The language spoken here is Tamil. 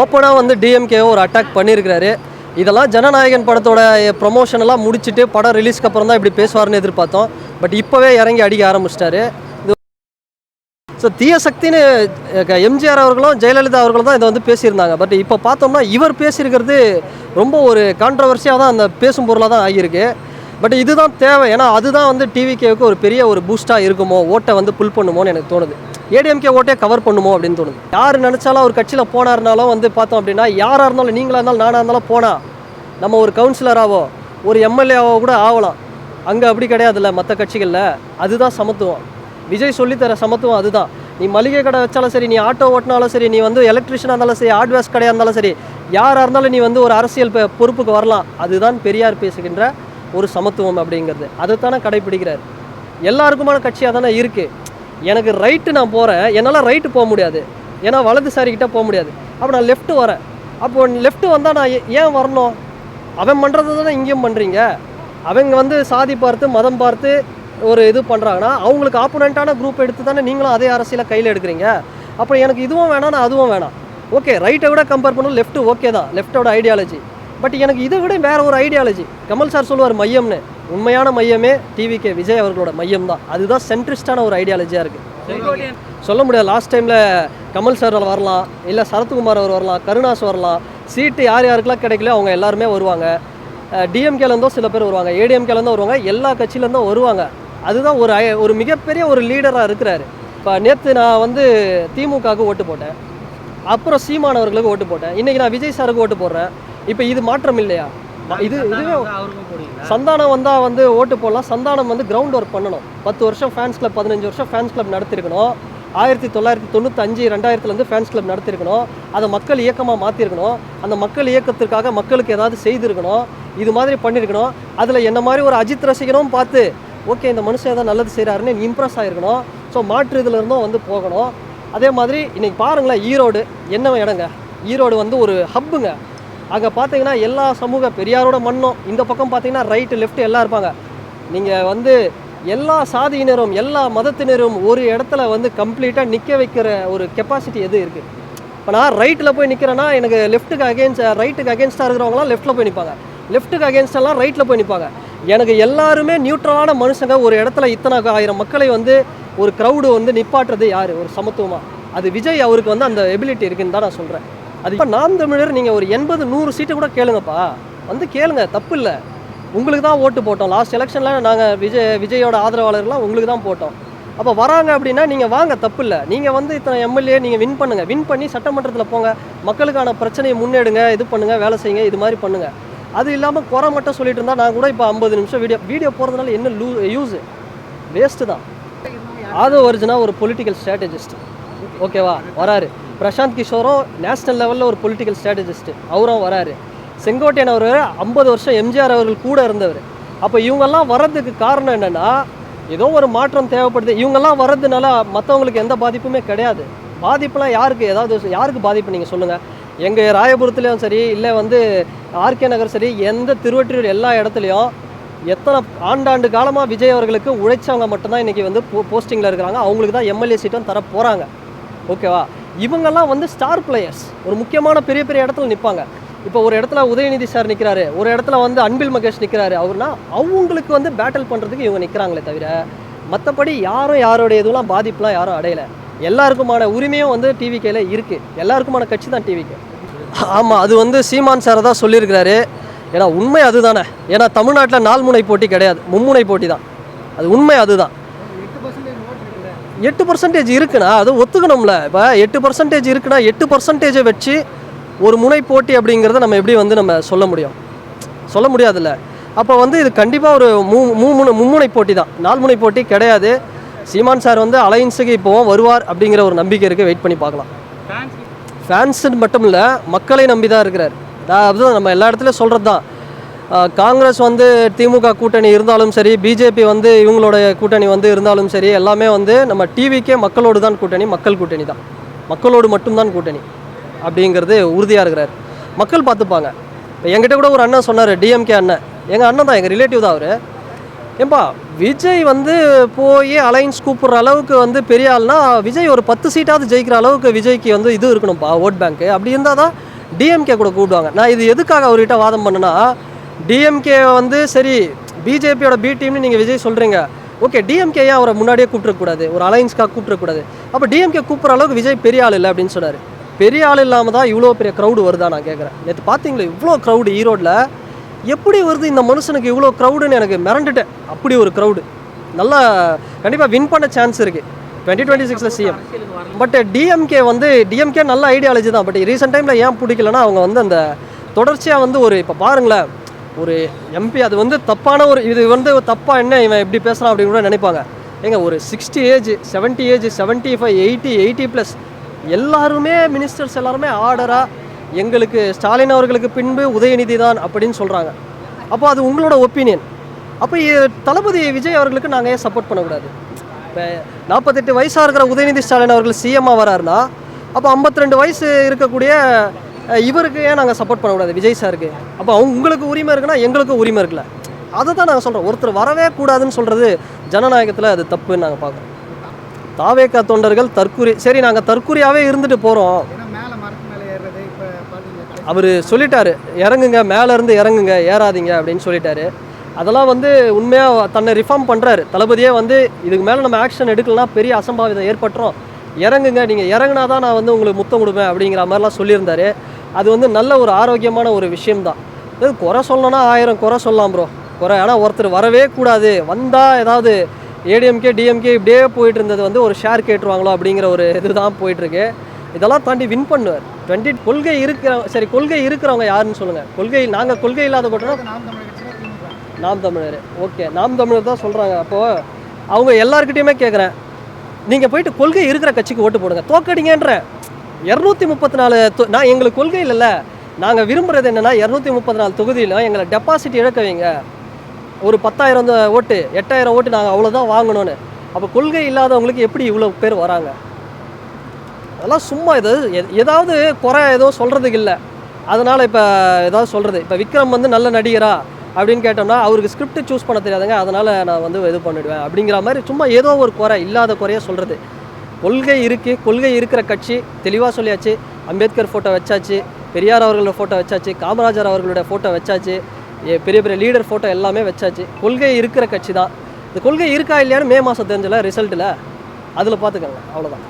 ஓப்பனாக வந்து டிஎம்கேவை ஒரு அட்டாக் பண்ணியிருக்கிறாரு. இதெல்லாம் ஜனநாயகன் படத்தோட eh, ப்ரொமோஷனெல்லாம் முடிச்சுட்டு படம் ரிலீஸ்க்கு அப்புறம் தான் இப்படி பேசுவார்னு எதிர்பார்த்தோம். பட் இப்போவே இறங்கி அடிக்க ஆரம்பிச்சிட்டாரு. ஸோ தீய சக்தின்னு eh, எம்ஜிஆர் அவர்களும் ஜெயலலிதா அவர்களும் தான் இதை வந்து பேசியிருந்தாங்க. பட் இப்போ பார்த்தோம்னா இவர் பேசியிருக்கிறது ரொம்ப ஒரு கான்ட்ரவர்சியாக தான் அந்த பேசும் பொருளாக தான் ஆகியிருக்கு. பட் இதுதான் தேவை. ஏன்னா அதுதான் வந்து டிவிகேவுக்கு ஒரு பெரிய ஒரு பூஸ்ட்டாக இருக்குமோ ஓட்டை வந்து புல் பண்ணுமோன்னு எனக்கு தோணுது. ஏடிஎம்கே ஓட்டே கவர் பண்ணுமோ அப்படின்னு தோணுது. யார் நினச்சாலும் ஒரு கட்சியில் போனாருனாலும் வந்து பார்த்தோம் அப்படின்னா யாராக இருந்தாலும் நீங்களாக இருந்தாலும் நானாக இருந்தாலும் போனால் நம்ம ஒரு கவுன்சிலராகவோ ஒரு எம்எல்ஏவோ கூட ஆகலாம். அங்கே அப்படி கிடையாதுல்ல மற்ற கட்சிகளில். அதுதான் சமத்துவம். விஜய் சொல்லித்தர சமத்துவம் அதுதான். நீ மளிகை கடை வச்சாலும் சரி நீ ஆட்டோ ஓட்டினாலும் சரி நீ வந்து எலக்ட்ரிஷியனாக இருந்தாலும் சரி ஹார்ட்வேர்ஸ் கடையாக இருந்தாலும் சரி யாராக இருந்தாலும் நீ வந்து ஒரு அரசியல் பொறுப்புக்கு வரலாம். அதுதான் பெரியார் பேசுகின்ற ஒரு சமத்துவம் அப்படிங்கிறது. அதைத்தானே கடைப்பிடிக்கிறார். எல்லாருக்குமான கட்சியாக தானே இருக்குது எனக்கு ரைட்டு நான் போகிறேன் என்னால் ரைட்டு போக முடியாது. ஏன்னா வலதுசாரிக்கிட்ட போக முடியாது. அப்போ நான் லெஃப்ட்டு வரேன். அப்போ லெஃப்ட்டு வந்தால் நான் ஏ- ஏன் வரணும்? அவன் பண்ணுறது தானே இங்கேயும் பண்ணுறீங்க அவங்க வந்து சாதி பார்த்து மதம் பார்த்து ஒரு இது பண்ணுறாங்கன்னா அவங்களுக்கு ஆப்போனண்ட்டான குரூப் எடுத்து தானே நீங்களும் அதே அரசியலை கையில் எடுக்கிறீங்க. அப்போ எனக்கு இதுவும் வேணாம் நான் அதுவும் வேணாம். ஓகே ரைட்டை விட கம்பேர் பண்ணணும் லெஃப்ட்டு ஓகே தான். லெஃப்ட்டோட ஐடியாலஜி பட் எனக்கு இதை விட வேறு ஒரு ஐடியாலஜி கமல் சார் சொல்லுவார் மையம்னு. உண்மையான மையமே டிவிகே விஜய் அவர்களோட மையம் தான் அதுதான் சென்ட்ரிஸ்டான ஒரு ஐடியாலஜியாக இருக்குது சொல்ல முடியாது. லாஸ்ட் டைமில் கமல் சார் வரலாம் இல்லை சரத்குமார் அவர் வரலாம் கருணாஸ் வரலாம். சீட்டு யார் யாருக்கெல்லாம் கிடைக்கல அவங்க எல்லாருமே வருவாங்க. டிஎம்கேலேருந்தோ சில பேர் வருவாங்க. ஏடிஎம்கேலேருந்தோ வருவாங்க. எல்லா கட்சியிலேருந்தும் வருவாங்க. அதுதான் ஒரு ஒரு மிகப்பெரிய ஒரு லீடராக இருக்கிறாரு. இப்போ நேற்று நான் வந்து திமுகவுக்கு ஓட்டு போட்டேன். அப்புறம் சீமான் அவர்களுக்கு ஓட்டு போட்டேன். இன்றைக்கி நான் விஜய் சாருக்கு ஓட்டு போடுறேன். இப்போ இது மாற்றம் இல்லையா? இது இதுவே சந்தானம் வந்தால் வந்து ஓட்டு போடலாம். சந்தானம் வந்து கிரவுண்ட் ஒர்க் பண்ணணும். பத்து வருஷம் ஃபேன்ஸ் கிளப் பதினஞ்சு வருஷம் ஃபேன்ஸ் கிளப் நடத்திருக்கணும். ஆயிரத்தி தொள்ளாயிரத்தி தொண்ணூத்தஞ்சு ரெண்டாயிரத்துலேருந்து ஃபேன்ஸ் கிளப் நடத்திருக்கணும். அதை மக்கள் இயக்கமாக மாற்றிருக்கணும் அந்த மக்கள் இயக்கத்திற்காக மக்களுக்கு ஏதாவது செய்திருக்கணும். இது மாதிரி பண்ணியிருக்கணும் அதில் என்ன மாதிரி ஒரு அஜித் ரசிகனும் பார்த்து ஓகே இந்த மனுஷன் ஏதாவது நல்லது செய்கிறாருன்னு இம்ப்ரெஸ் ஆகிருக்கணும் ஸோ மாற்று இதுல இருந்தும் வந்து போகணும். அதே மாதிரி இன்னைக்கு பாருங்களேன் ஈரோடு என்ன இடங்க. ஈரோடு வந்து ஒரு ஹப்புங்க அங்கே பார்த்தீங்கன்னா எல்லா சமூக பெரியாரோட மண்ணும் இந்த பக்கம் பார்த்தீங்கன்னா ரைட்டு லெஃப்ட் எல்லாம் இருப்பாங்க. நீங்கள் வந்து எல்லா சாதியினரும் எல்லா மதத்தினரும் ஒரு இடத்துல வந்து கம்ப்ளீட்டாக நிற்க வைக்கிற ஒரு கெப்பாசிட்டி எது இருக்குது இப்போ நான் ரைட்டில் போய் நிற்கிறேன்னா எனக்கு லெஃப்ட்டுக்கு அகேன்ஸ்ட் ரைட்டுக்கு அகேன்ஸ்டாக இருக்கிறவங்களாம் லெஃப்ட்டில் போய் நிற்பாங்க லெஃப்ட்டுக்கு அகேன்ஸ்டெல்லாம் ரைட்டில் போய் நிற்பாங்க எனக்கு எல்லாருமே நியூட்ரலான மனுஷங்க ஒரு இடத்துல இத்தனை ஆயிரம் மக்களை வந்து ஒரு க்ரௌடு வந்து நிப்பாட்டுறது யார்? ஒரு சமத்துவமாக அது விஜய் அவருக்கு வந்து அந்த எபிலிட்டி இருக்குன்னு தான் நான் சொல்கிறேன் அது இப்போ நாம் தமிழர் நீங்கள் ஒரு எண்பது நூறு சீட்டு கூட கேளுங்கப்பா. வந்து கேளுங்க தப்பு இல்லை உங்களுக்கு தான் ஓட்டு போட்டோம். லாஸ்ட் எலெக்ஷனில் நாங்கள் விஜய் விஜயோட ஆதரவாளர்கள்லாம் உங்களுக்கு தான் போட்டோம். அப்போ வராங்க அப்படின்னா நீங்கள் வாங்க தப்பு இல்லை நீங்கள் வந்து இத்தனை எம்எல்ஏ நீங்கள் வின் பண்ணுங்கள் வின் பண்ணி சட்டமன்றத்தில் போங்க. மக்களுக்கான பிரச்சனையை முன்னெடுங்க இது பண்ணுங்கள் வேலை செய்யுங்க இது மாதிரி பண்ணுங்கள் அது இல்லாமல் குறை மட்டும் சொல்லிட்டு இருந்தால் நான் கூட இப்போ ஐம்பது நிமிஷம் வீடியோ வீடியோ போகிறதுனால என்ன லூ யூஸு வேஸ்ட்டு தான். ஆதோ ஒரிஜினா ஒரு பொலிட்டிக்கல் ஸ்ட்ராட்டஜிஸ்ட் ஓகேவா வராரு. பிரசாந்த் கிஷோரும் நேஷ்னல் லெவலில் ஒரு பொலிட்டிக்கல் ஸ்ட்ராட்டஜிஸ்ட் அவரும் வராரு. செங்கோட்டையன் அவர் ஐம்பது வருஷம் எம்ஜிஆர் அவர்கள் கூட இருந்தவர். அப்போ இவங்கெல்லாம் வர்றதுக்கு காரணம் என்னென்னா ஏதோ ஒரு மாற்றம் தேவைப்படுது. இவங்கெல்லாம் வர்றதுனால மற்றவங்களுக்கு எந்த பாதிப்புமே கிடையாது. பாதிப்புலாம் யாருக்கு? ஏதாவது யாருக்கு பாதிப்பு நீங்கள் சொல்லுங்கள் எங்கள் ராயபுரத்துலேயும் சரி இல்லை வந்து ஆர்கே நகர் சரி எந்த திருவற்றியூர் எல்லா இடத்துலையும் எத்தனை ஆண்டாண்டு காலமாக விஜய் அவர்களுக்கு உழைச்சவங்க மட்டும்தான் இன்றைக்கி வந்து போ போஸ்டிங்கில் இருக்கிறாங்க. அவங்களுக்கு தான் எம்எல்ஏ சீட்டும் தர போகிறாங்க ஓகேவா? இவங்கெல்லாம் வந்து ஸ்டார் பிளேயர்ஸ் ஒரு முக்கியமான பெரிய பெரிய இடத்துல நிற்பாங்க இப்போ ஒரு இடத்துல உதயநிதி சார் நிற்கிறாரு ஒரு இடத்துல வந்து அன்பில் மகேஷ் நிற்கிறாரு அவர்னா அவங்களுக்கு வந்து பேட்டில் பண்ணுறதுக்கு இவங்க நிற்கிறாங்களே தவிர மற்றபடி யாரும் யாரோடைய இதுலாம் பாதிப்புலாம் யாரும் அடையலை. எல்லாருக்குமான உரிமையும் வந்து டிவிக்கையில் இருக்குது எல்லாருக்குமான கட்சி தான் டிவிக்கு ஆமாம் அது வந்து சீமான் சார் தான் சொல்லியிருக்கிறாரு. ஏன்னா உண்மை அதுதானே. ஏன்னா தமிழ்நாட்டில் நால்முனை போட்டி கிடையாது. மும்முனை போட்டி தான். அது உண்மை அதுதான். எட்டு பர்சன்டேஜ் இருக்குண்ணா அது ஒத்துக்கணும்ல. இப்போ எட்டு பர்சன்டேஜ் இருக்குன்னா எட்டு பர்சன்டேஜை வச்சு ஒரு முனை போட்டி அப்படிங்கிறத நம்ம எப்படி வந்து நம்ம சொல்ல முடியும்? சொல்ல முடியாதுல்ல. அப்போ வந்து இது கண்டிப்பாக ஒரு மூ மூமுனை மும்முனை போட்டி தான். நால்முனை போட்டி கிடையாது. சீமான் சார் வந்து அலையன்ஸுக்கு இப்போவும் வருவார் அப்படிங்கிற ஒரு நம்பிக்கை இருக்குது வெயிட் பண்ணி பார்க்கலாம். ஃபேன்ஸுன்னு மட்டும் இல்லை மக்களை நம்பி தான் இருக்கிறார். அதுதான் நம்ம எல்லா இடத்துலையும் சொல்கிறது தான் காங்கிரஸ் வந்து திமுக கூட்டணி இருந்தாலும் சரி பிஜேபி வந்து இவங்களோட கூட்டணி வந்து இருந்தாலும் சரி எல்லாமே வந்து நம்ம டிவிக்கே மக்களோடு தான் கூட்டணி மக்கள் கூட்டணி தான். மக்களோடு மட்டும்தான் கூட்டணி அப்படிங்கிறது உறுதியாக இருக்கிறார். மக்கள் பார்த்துப்பாங்க. இப்போ என்கிட்ட கூட ஒரு அண்ணன் சொன்னார் டிஎம்கே அண்ணன். எங்கள் அண்ணன் தான் எங்கள் ரிலேட்டிவ் தான் அவர். ஏம்பா விஜய் வந்து போய் அலைன்ஸ் கூப்பிட்ற அளவுக்கு வந்து பெரிய ஆள்னா விஜய் ஒரு பத்து சீட்டாவது ஜெயிக்கிற அளவுக்கு விஜய்க்கு வந்து இது இருக்கணும்ப்பா ஓட் பேங்க்கு அப்படி இருந்தால் தான் டிஎம்கே கூட கூப்பிடுவாங்க. நான் இது எதுக்காக அவர்கிட்ட வாதம் பண்ணேன்னா டிஎம்கே வந்து சரி பிஜேபியோட பி டீம்னு நீங்கள் விஜய் சொல்கிறீங்க ஓகே டிஎம்கே ஏன் அவரை முன்னாடியே கூப்பிட்றக்கூடாது ஒரு அலைன்ஸ்க்காக கூப்பிட்றக்கூடாது அப்போ டிஎம்கே கூப்பிட்ற அளவுக்கு விஜய் பெரிய ஆள் இல்லை அப்படின்னு சொன்னார். பெரிய ஆள் இல்லாமல் தான் இவ்வளோ பெரிய க்ரௌடு வருதா நான் கேட்குறேன் நேற்று பார்த்தீங்களா இவ்வளோ க்ரௌடு ஈரோட்டில் எப்படி வருது இந்த மனுஷனுக்கு இவ்வளோ க்ரௌடுன்னு எனக்கு மிரண்டுட்டேன். அப்படி ஒரு க்ரௌடு நல்லா கண்டிப்பாக வின் பண்ண சான்ஸ் இருக்குது டுவெண்ட்டி டுவெண்ட்டி சிக்ஸில் சிஎம் பட் டிஎம்கே வந்து டிஎம்கே நல்ல ஐடியாலஜி தான். பட் ரீசெண்ட் டைமில் ஏன் பிடிக்கலன்னா அவங்க வந்து அந்த தொடர்ச்சியாக வந்து ஒரு இப்போ பாருங்களேன் ஒரு எம்பி அது வந்து தப்பான ஒரு இது வந்து தப்பாக என்ன இவன் எப்படி பேசுகிறான் அப்படின்னு கூட நினைப்பாங்க. ஏங்க ஒரு sixty age 70 age 75 five eighty eighty plus எல்லாருமே மினிஸ்டர்ஸ் எல்லாருமே ஆர்டராக எங்களுக்கு ஸ்டாலின் அவர்களுக்கு பின்பு உதயநிதி தான் அப்படின்னு சொல்கிறாங்க அப்போ அது உங்களோட ஒப்பீனியன் அப்போ தளபதி விஜய் அவர்களுக்கு நாங்கள் ஏன் சப்போர்ட் பண்ணக்கூடாது? இப்போ நாற்பத்தெட்டு வயசாக இருக்கிற உதயநிதி ஸ்டாலின் அவர்கள் சிஎம்மாக வராருன்னா அப்போ 52 வயசு இருக்கக்கூடிய இவருக்கு ஏன் நாங்கள் சப்போர்ட் பண்ணக்கூடாது? விஜய் சாருக்கு அப்போ அவங்க உங்களுக்கு உரிமை இருக்குன்னா எங்களுக்கு உரிமை இருக்குல்ல. அதை தான் நாங்கள் சொல்கிறோம் ஒருத்தர் வரவே கூடாதுன்னு சொல்கிறது ஜனநாயகத்தில் அது தப்புன்னு நாங்கள் பார்க்குறோம். தாவேக்கா தொண்டர்கள் தற்கூரி சரி நாங்கள் தற்கூரியாகவே இருந்துட்டு போகிறோம் மேலே மரத்து மேலே அவர் சொல்லிட்டாரு இறங்குங்க மேலேருந்து இறங்குங்க ஏறாதீங்க அப்படின்னு சொல்லிட்டாரு. அதெல்லாம் வந்து உண்மையாக தன்னை ரிஃபார்ம் பண்ணுறாரு தளபதியே வந்து இதுக்கு மேலே நம்ம ஆக்ஷன் எடுக்கலாம் பெரிய அசம்பாவிதம் ஏற்பட்டுறோம் இறங்குங்க நீங்கள் இறங்குனா தான் நான் வந்து உங்களுக்கு முத்தம் கொடுப்பேன் அப்படிங்கிற மாதிரிலாம் சொல்லியிருந்தாரு. அது வந்து நல்ல ஒரு ஆரோக்கியமான ஒரு விஷயம்தான். இது குறை சொல்லணும்னா ஆயிரம் குறை சொல்லலாம் ப்ரோ குறை ஆனால் ஒருத்தர் வரவே கூடாது. வந்தால் ஏதாவது ஏடிஎம்கே டிஎம்கே இப்படியே போயிட்டு இருந்தது வந்து ஒரு ஷேர் கேட்டுருவாங்களோ அப்படிங்கிற ஒரு இதுதான் போயிட்டுருக்கு. இதெல்லாம் தாண்டி வின் பண்ணுவார். டுவெண்ட்டி கொள்கை இருக்கிற சரி கொள்கை இருக்கிறவங்க யாருன்னு சொல்லுங்கள் கொள்கை நாங்கள் கொள்கை இல்லாத கூட்டம் நாம் தமிழர். நாம் தமிழர் ஓகே நாம் தமிழர் தான் சொல்கிறாங்க அப்போது அவங்க எல்லாருக்கிட்டையுமே கேட்குறேன் நீங்கள் போயிட்டு கொள்கை இருக்கிற கட்சிக்கு ஓட்டு போடுங்க. தோக்கடிங்கன்ற இரநூத்தி முப்பத்தி நாலு தொ- நான் எங்களுக்கு கொள்கை இல்லைல்ல. நாங்கள் விரும்புகிறது என்னென்னா இரநூத்தி முப்பத்தி நாலு தொகுதியிலும் எங்களை டெபாசிட் இழக்க வைங்க. ஒரு பத்தாயிரம் தான் ஓட்டு எட்டாயிரம் ஓட்டு நாங்கள் அவ்வளோதான் வாங்கணும்னு. அப்போ கொள்கை இல்லாதவங்களுக்கு எப்படி இவ்வளோ பேர் வராங்க? அதெல்லாம் சும்மா இது ஏதாவது குறை ஏதோ சொல்கிறதுக்கு இல்லை. அதனால் இப்போ ஏதாவது சொல்கிறது இப்போ விக்ரம் வந்து நல்ல நடிகரா அப்படின்னு கேட்டோம்னா அவருக்கு ஸ்கிரிப்ட் சூஸ் பண்ண தெரியாதுங்க. அதனால் நான் வந்து இது பண்ணிடுவேன் அப்படிங்கிற மாதிரி சும்மா ஏதோ ஒரு குறை இல்லாத குறைய சொல்கிறது கொள்கை இருக்குது கொள்கை இருக்கிற கட்சி தெளிவாக சொல்லியாச்சு. அம்பேத்கர் ஃபோட்டோ வச்சாச்சு பெரியார் அவர்களோட ஃபோட்டோ வச்சாச்சு காமராஜர் அவர்களோட ஃபோட்டோ வச்சாச்சு பெரிய பெரிய லீடர் ஃபோட்டோ எல்லாமே வச்சாச்சு. கொள்கை இருக்கிற கட்சி தான். இந்த கொள்கை இருக்கா இல்லையான்னு மே மாதம் தெரிஞ்சல ரிசல்ட்டில் அதில் பார்த்துக்கோங்க அவ்வளோதான்